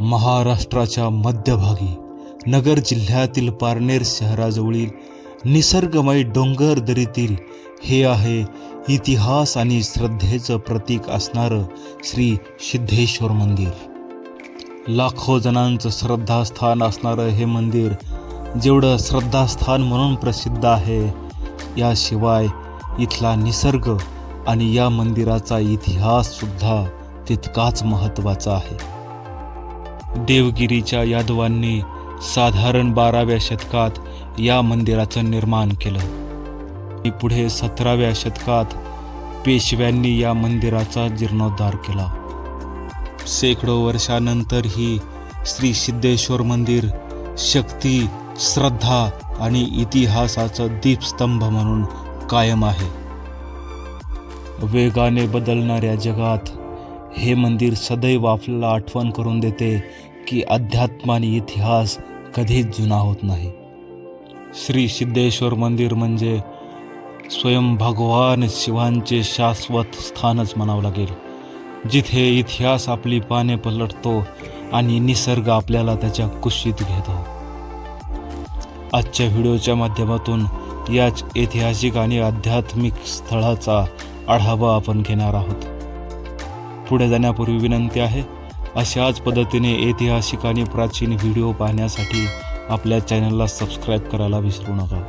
महाराष्ट्राच्या मध्यभागी नगर जिल्ह्यातील पारनेर शहराजवळील निसर्गमय डोंगर दरीतील हे आहे इतिहास आणि श्रद्धेचं प्रतीक असणारं श्री सिद्धेश्वर मंदिर. लाखो जणांचं श्रद्धास्थान असणारं हे मंदिर जेवढं श्रद्धास्थान म्हणून प्रसिद्ध आहे याशिवाय इथला निसर्ग आणि या मंदिराचा इतिहाससुद्धा तितकाच महत्त्वाचा आहे. देवगिरीच्या यादवांनी साधारण बाराव्या शतकात या मंदिराचं निर्माण केलं. पुढे सतराव्या शतकात पेशव्यांनी या मंदिराचा जीर्णोद्धार केला. शेकडो वर्षानंतरही श्री सिद्धेश्वर मंदिर शक्ती श्रद्धा आणि इतिहासाचं दीपस्तंभ म्हणून कायम आहे. वेगाने बदलणाऱ्या जगात हे मंदिर सदैव आपल्याला आठवण करून देते की अध्यात्म आणि इतिहास कधीच जुना होत नाही. श्री सिद्धेश्वर मंदिर म्हणजे स्वयं भगवान शिवांचे शाश्वत स्थानच म्हणावं लागेल. जिथे इतिहास आपली पाने पलटतो आणि निसर्ग आपल्याला त्याच्या कुशीत घेतो. आजच्या व्हिडिओच्या माध्यमातून याच ऐतिहासिक आणि आध्यात्मिक स्थळाचा आढावा आपण घेणार आहोत. पुढे जाण्यापूर्वी विनंती आहे अशाच पद्धतीने ऐतिहासिक आणि प्राचीन व्हिडिओ पाहण्यासाठी आपल्या चॅनलला सबस्क्राईब करायला विसरू नका.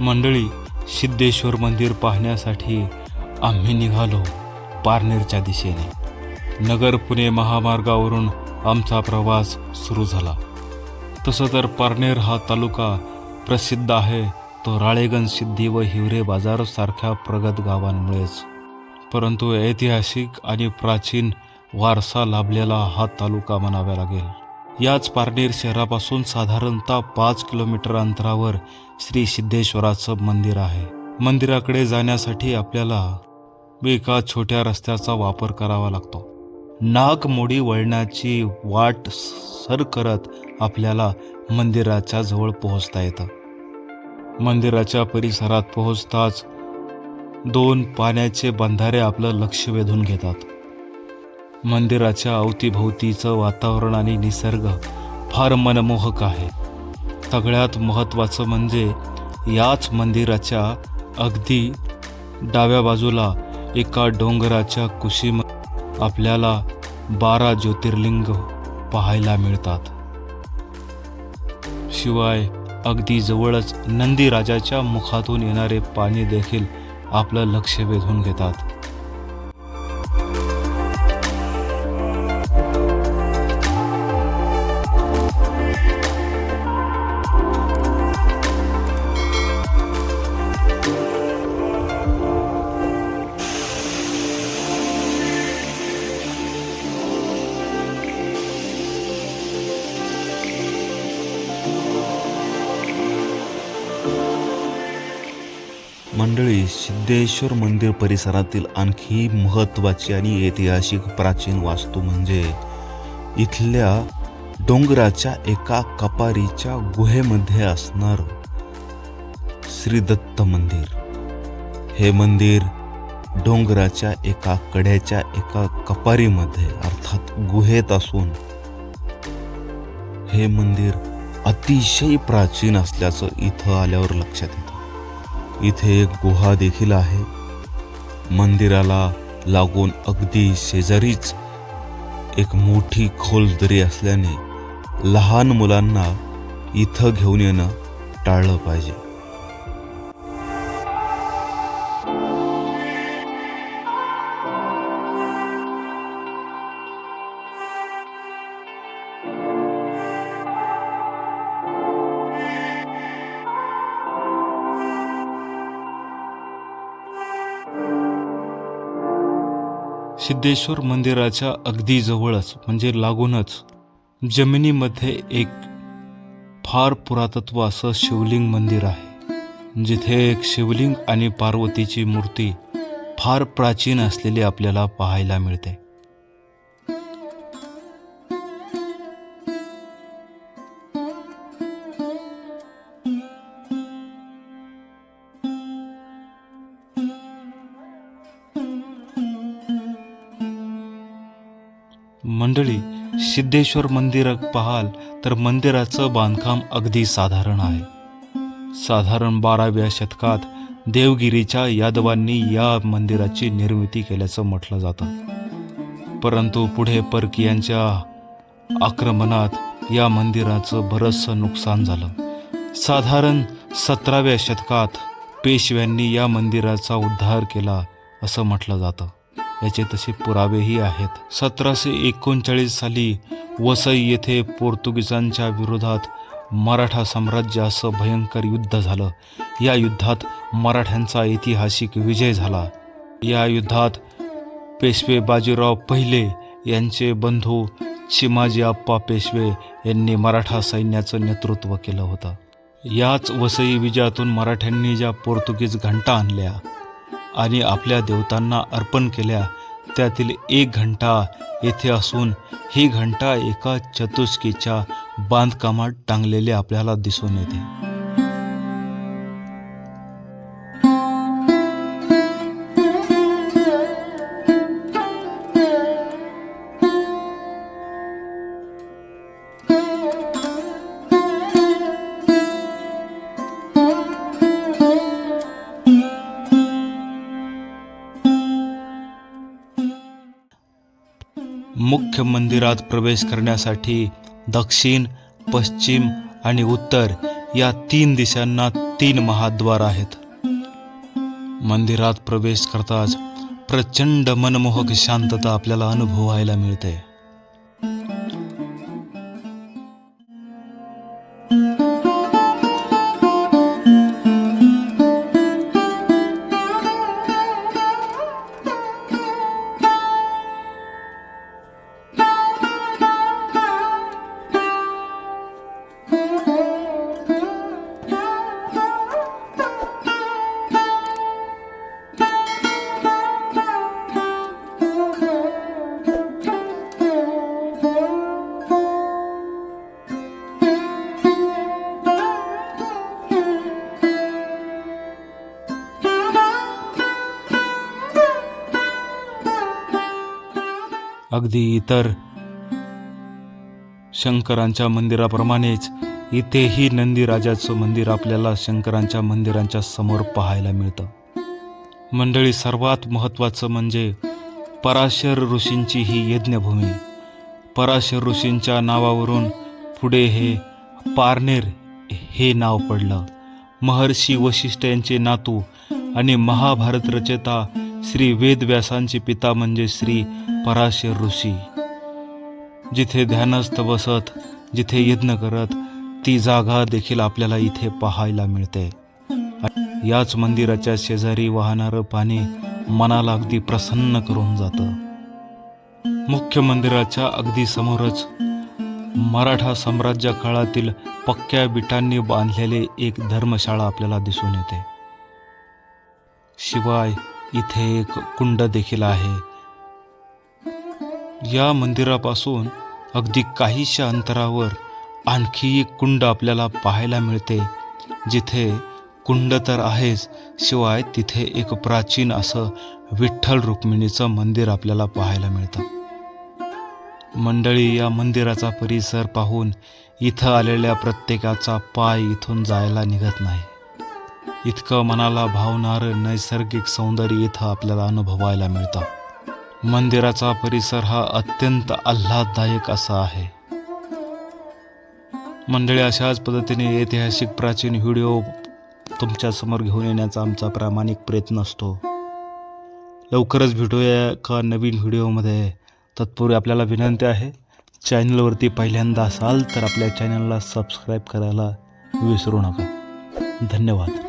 मंडळी सिद्धेश्वर मंदिर पाहण्यासाठी आम्ही निघालो पारनेरच्या दिशेने. नगर पुणे महामार्गावरून आमचा प्रवास सुरू झाला. तसं तर पारनेर हा तालुका प्रसिद्ध आहे तो सिद्धी व हिवरे बाजार सारख्या प्रगत गावांमुळेच. परंतु ऐतिहासिक आणि प्राचीन वारसा लाभलेला हा तालुका म्हणावा लागेल. याच पारनेर शहरापासून साधारणतः पाच किलोमीटर अंतरावर श्री सिद्धेश्वराचं मंदिर आहे. मंदिराकडे जाण्यासाठी आपल्याला एका छोट्या रस्त्याचा वापर करावा लागतो. नागमोडी वळणाची वाट सर करत आपल्याला मंदिराच्या जवळ पोहोचता येतं. मंदिराच्या परिसरात पोहोचताच दोन पाण्याचे बंधारे आपलं लक्ष वेधून घेतात. मंदिराच्या अवतीभोवतीचं वातावरण आणि निसर्ग फार मनमोहक आहे. सगळ्यात महत्त्वाचं म्हणजे याच मंदिराच्या अगदी डाव्या बाजूला एका डोंगराच्या कुशीम आपल्याला बारा ज्योतिर्लिंग पाहायला मिळतात. शिवाय अगदी जवळच नंदी राजाच्या मुखातून येणारे पाणी देखील आपलं लक्ष वेधून घेतात. सिद्धेश्वर मंदिर परिसरातील आणखी महत्त्वाची आणि ऐतिहासिक प्राचीन वास्तू म्हणजे इथल्या डोंगराच्या एका कपारीच्या गुहेमध्ये असणार श्री दत्त मंदिर. हे मंदिर डोंगराच्या एका कड्याच्या एका कपारीमध्ये अर्थात गुहेत असून हे मंदिर अतिशय प्राचीन असल्याचं इथं आल्यावर लक्षात येतं. इथे एक गुहा देखील आहे. मंदिराला लागून अगदी शेजारीच एक मोठी खोल दरी असल्याने लहान मुलांना इथं घेऊन येणं टाळलं पाहिजे. सिद्धेश्वर मंदिराच्या अगदी जवळच म्हणजे लागूनच. जमिनीमध्ये एक फार पुरातत्व असं शिवलिंग मंदिर आहे जिथे एक शिवलिंग आणि पार्वतीची मूर्ती फार प्राचीन असलेली आपल्याला पाहायला मिळते. सिद्धेश्वर मंदिर पाहाल तर मंदिराचं बांधकाम अगदी साधारण आहे. साधारण बाराव्या शतकात देवगिरीच्या यादवांनी या मंदिराची निर्मिती केल्याचं म्हटलं जातं. परंतु पुढे परकीयांच्या आक्रमणात या मंदिराचं बरंचसं नुकसान झालं. साधारण सतराव्या शतकात पेशव्यांनी या मंदिराचा उद्धार केला असं म्हटलं जातं. याचे तसे पुरावेही आहेत. सतराशे एकोणचाळीस साली वसई येथे पोर्तुगीजांच्या विरोधात मराठा साम्राज्याचं भयंकर युद्ध झालं. या युद्धात मराठ्यांचा ऐतिहासिक विजय झाला. या युद्धात पेशवे बाजीराव पहिले यांचे बंधू चिमाजी आप्पा पेशवे यांनी मराठा सैन्याचं नेतृत्व केलं होतं. याच वसई विजयातून मराठ्यांनी ज्या पोर्तुगीज घंटा आणल्या आणि आपल्या देवतांना अर्पण केल्या. त्यातील एक घंटा येथे असून ही घंटा एका चतुष्कीच्या बांधकामात टांगलेली आपल्याला दिसून येते. मुख्य मंदिरात प्रवेश करण्यासाठी दक्षिण पश्चिम आणि उत्तर या तीन दिशांना तीन महाद्वार आहेत. मंदिरात प्रवेश करताच प्रचंड मनमोहक शांतता आपल्याला अनुभवायला मिळते. अगदी इतर शंकरांच्या मंदिराप्रमाणेच इथेही नंदीराजाचं मंदिर आपल्याला शंकरांच्या मंदिरांच्या समोर पाहायला मिळतं. मंडळी सर्वात महत्त्वाचं म्हणजे पराशर ऋषींची ही यज्ञभूमी. पराशर ऋषींच्या नावावरून पुढे हे पारनेर हे नाव पडलं. महर्षी वशिष्ठ यांचे नातू आणि महाभारत रचयिता श्री वेदव्यासांचे पिता म्हणजे श्री पराशर ऋषी. जिथे ध्यानस्थ बसत जिथे यज्ञ करत ती जागा देखील आपल्याला इथे पाहायला मिळते. याच मंदिराच्या शेजारी वाहणारं पाणी मनाला अगदी प्रसन्न करून जातं. मुख्य मंदिराच्या अगदी समोरच मराठा साम्राज्य काळातील पक्क्या बिटांनी बांधलेले एक धर्मशाळा आपल्याला दिसून येते. शिवाय इथे एक कुंड देखील आहे. या मंदिरापासून अगदी काहीशा अंतरावर आणखी एक कुंड आपल्याला पाहायला मिळते. जिथे कुंड तर आहेच शिवाय तिथे एक प्राचीन असं विठ्ठल रुक्मिणीचं मंदिर आपल्याला पाहायला मिळतं. मंडळी या मंदिराचा परिसर पाहून इथं आलेल्या प्रत्येकाचा पाय इथून जायला निघत नाही. इतकं मनाला भावणारं नैसर्गिक सौंदर्य इथं आपल्याला अनुभवायला मिळतं. मंदिराचा परिसर हा अत्यंत आल्हाददायक असा आहे. मंडळी अशाच पद्धतीने ऐतिहासिक प्राचीन व्हिडिओ तुमच्यासमोर घेऊन येण्याचा आमचा प्रामाणिक प्रयत्न असतो. लवकरच भेटूया एका नवीन व्हिडिओमध्ये. तत्पूर्वी आपल्याला विनंती आहे चॅनलवरती पहिल्यांदा असाल तर आपल्या चॅनलला सबस्क्राईब करायला विसरू नका. धन्यवाद.